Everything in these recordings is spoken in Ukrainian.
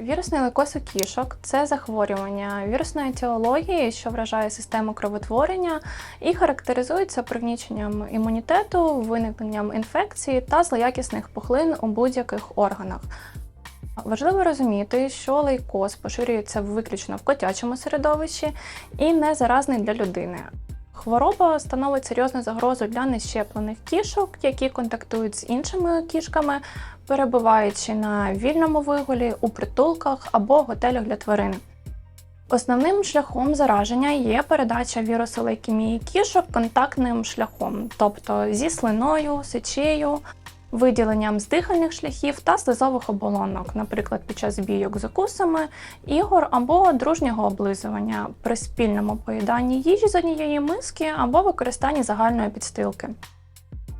Вірусний лейкоз у кішок це захворювання вірусної етіології, що вражає систему кровотворення і характеризується пригніченням імунітету, виникненням інфекції та злоякісних пухлин у будь-яких органах. Важливо розуміти, що лейкоз поширюється виключно в котячому середовищі і не заразний для людини. Хвороба становить серйозну загрозу для нещеплених кішок, які контактують з іншими кішками, перебуваючи на вільному вигулі, у притулках або готелях для тварин. Основним шляхом зараження є передача вірусу лейкемії кішок контактним шляхом, тобто зі слиною, сечею, виділенням з дихальних шляхів та слизових оболонок, наприклад, під час бійок з укусами, ігор або дружнього облизування при спільному поїданні їжі з однієї миски або використанні загальної підстилки.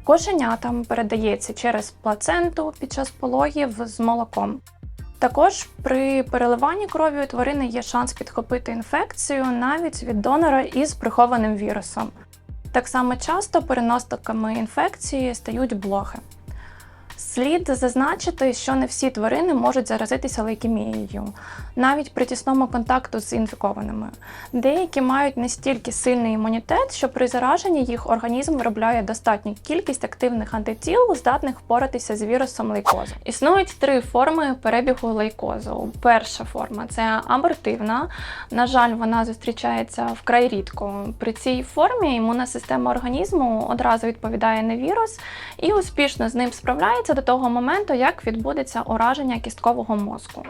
Кошенятам передається через плаценту під час пологів з молоком. Також при переливанні крові у тварини є шанс підхопити інфекцію навіть від донора із прихованим вірусом. Так само часто переносниками інфекції стають блохи. Слід зазначити, що не всі тварини можуть заразитися лейкемією, навіть при тісному контакту з інфікованими. Деякі мають настільки сильний імунітет, що при зараженні їх організм виробляє достатню кількість активних антитіл, здатних впоратися з вірусом лейкозу. Існують три форми перебігу лейкозу. Перша форма це абортивна. На жаль, вона зустрічається вкрай рідко. При цій формі імунна система організму одразу відповідає на вірус і успішно з ним справляється до того моменту, як відбудеться ураження кісткового мозку.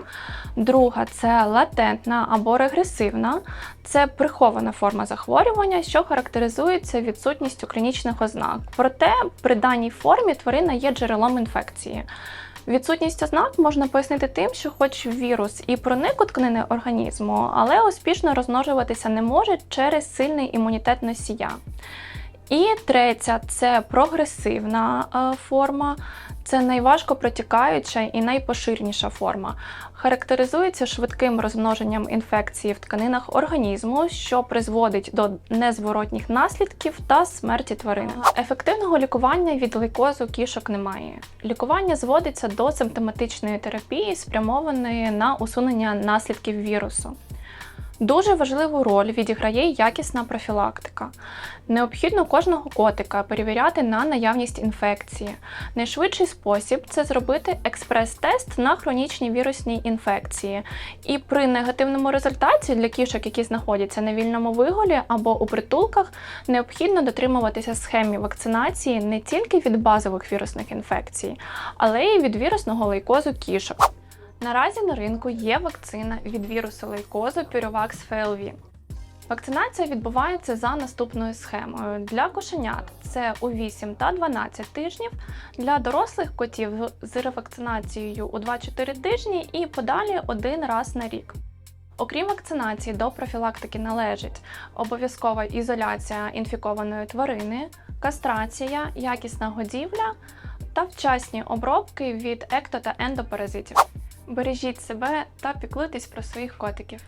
Друга це латентна або регресивна, це прихована форма захворювання, що характеризується відсутністю клінічних ознак. Проте при даній формі тварина є джерелом інфекції. Відсутність ознак можна пояснити тим, що хоч вірус і проник у тканини організму, але успішно розмножуватися не може через сильний імунітет носія. І третя це прогресивна е, форма, це найважко протікаюча і найпоширеніша форма. Характеризується швидким розмноженням інфекції в тканинах організму, що призводить до незворотніх наслідків та смерті тварини. Ефективного лікування від лейкозу кішок немає. Лікування зводиться до симптоматичної терапії, спрямованої на усунення наслідків вірусу. Дуже важливу роль відіграє якісна профілактика. Необхідно кожного котика перевіряти на наявність інфекції. Найшвидший спосіб це зробити експрес-тест на хронічні вірусні інфекції. І при негативному результаті для кішок, які знаходяться на вільному виголі або у притулках, необхідно дотримуватися схемі вакцинації не тільки від базових вірусних інфекцій, але й від вірусного лейкозу кішок. Наразі на ринку є вакцина від вірусу лейкозу Pyravax FLV. Вакцинація відбувається за наступною схемою. Для кошенят це у 8 та 12 тижнів, для дорослих котів з ревакцинацією у 2-4 тижні і подалі один раз на рік. Окрім вакцинації, до профілактики належить обов'язкова ізоляція інфікованої тварини, кастрація, якісна годівля та вчасні обробки від екто та ендопаразитів. Бережіть себе та піклуйтесь про своїх котиків.